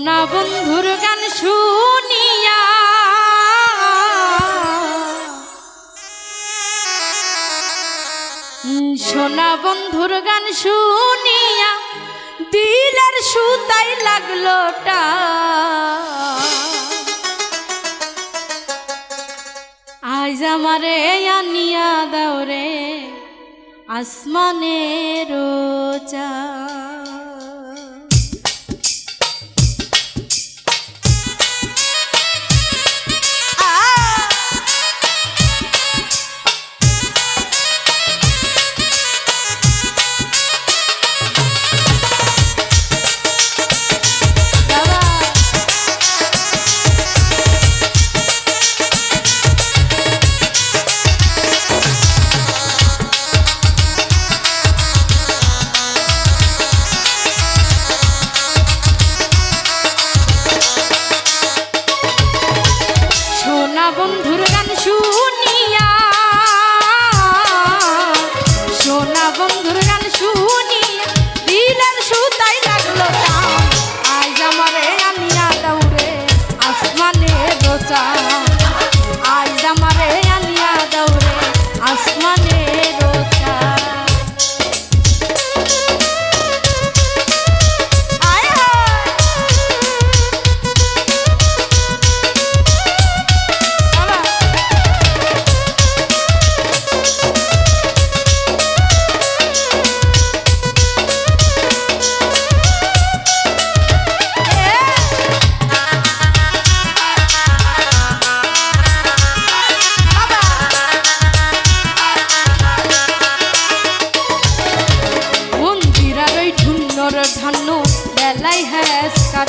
সোনা বন্ধুর গান শুনিয়া। সোনা বন্ধুর গান শুনিয়া দিলার সুতাই লাগলোটা আজ আমার আনিয়া দাও রে, আসমানের চা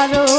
I don't know.